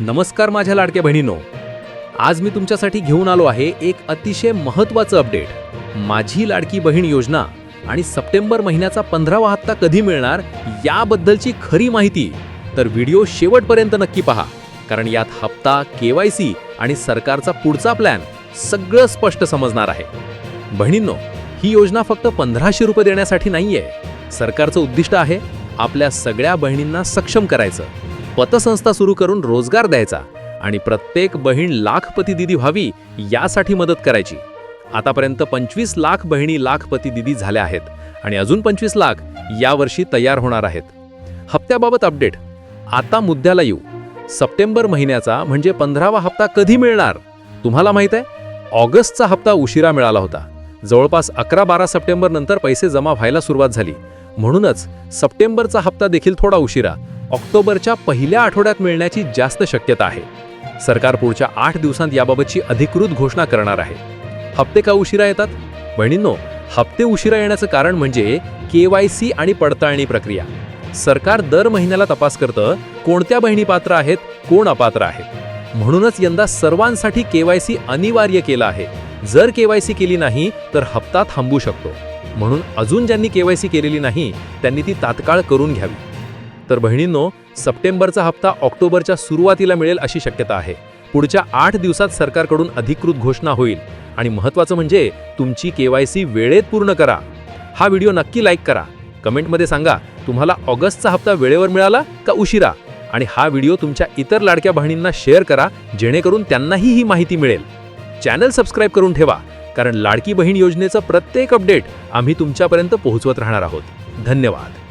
नमस्कार माझ्या लाडक्या बहिणीनो. आज मी तुमच्यासाठी घेऊन आलो आहे एक अतिशय महत्त्वाचं अपडेट. माझी लाडकी बहीण योजना आणि सप्टेंबर महिन्याचा पंधरावा हप्ता कधी मिळणार याबद्दलची खरी माहिती तर व्हिडिओ शेवटपर्यंत नक्की पहा. कारण यात हप्ता के वाय सी आणि सरकारचा पुढचा प्लॅन सगळं स्पष्ट समजणार आहे. बहिणींनो ही योजना फक्त पंधराशे रुपये देण्यासाठी नाही आहे सरकारचं उद्दिष्ट आहे आपल्या सगळ्या बहिणींना सक्षम करायचं. पतसंस्था सुरू करून रोजगार द्यायचा आणि प्रत्येक बहीण लाखपती दिदी व्हावी यासाठी मदत करायची. आतापर्यंत पंचवीस लाख बहिणी लाखपती दिदी झाल्या आहेत आणि अजून पंचवीस लाख यावर्षी तयार होणार आहेत. हप्त्याबाबत अपडेट. आता मुद्द्याला येऊ. सप्टेंबर महिन्याचा म्हणजे पंधरावा हप्ता कधी मिळणार? तुम्हाला माहीत आहे? ऑगस्टचा हप्ता उशिरा मिळाला होता. जवळपास अकरा बारा सप्टेंबर नंतर पैसे जमा व्हायला सुरुवात झाली. म्हणूनच सप्टेंबरचा हप्ता देखील थोडा उशिरा. ऑक्टोबरच्या पहिल्या आठवड्यात मिळण्याची जास्त शक्यता आहे. सरकार पुढच्या आठ दिवसांत याबाबतची अधिकृत घोषणा करणार आहे. हप्ते का उशिरा येतात? बहिणींनो हप्ते उशिरा येण्याचं कारण म्हणजे के वाय सी आणि पडताळणी प्रक्रिया. सरकार दर महिन्याला तपास करतं कोणत्या बहिणी पात्र आहेत कोण अपात्र आहेत. म्हणूनच यंदा सर्वांसाठी के वाय सी अनिवार्य केलं आहे. जर के वाय सी केली नाही तर हप्ता थांबू शकतो. म्हणून अजून ज्यांनी के वाय सी केलेली नाही त्यांनी ती तात्काळ करून घ्यावी. तर बहिणींनो सप्टेंबरचा हप्ता ऑक्टोबरच्या सुरुवातीला मिळेल अशी शक्यता आहे. पुढच्या आठ दिवसात सरकारकडून अधिकृत घोषणा होईल. आणि महत्त्वाचं म्हणजे तुमची के वाय सी वेळेत पूर्ण करा. हा व्हिडिओ नक्की लाईक करा. कमेंटमध्ये सांगा तुम्हाला ऑगस्टचा हप्ता वेळेवर मिळाला का उशिरा? आणि हा व्हिडिओ तुमच्या इतर लाडक्या बहिणींना शेअर करा जेणेकरून त्यांनाही ही माहिती मिळेल. चॅनल सबस्क्राईब करून ठेवा कारण लाडकी बहीण योजनेचं प्रत्येक अपडेट आम्ही तुमच्यापर्यंत पोहोचवत राहणार आहोत. धन्यवाद.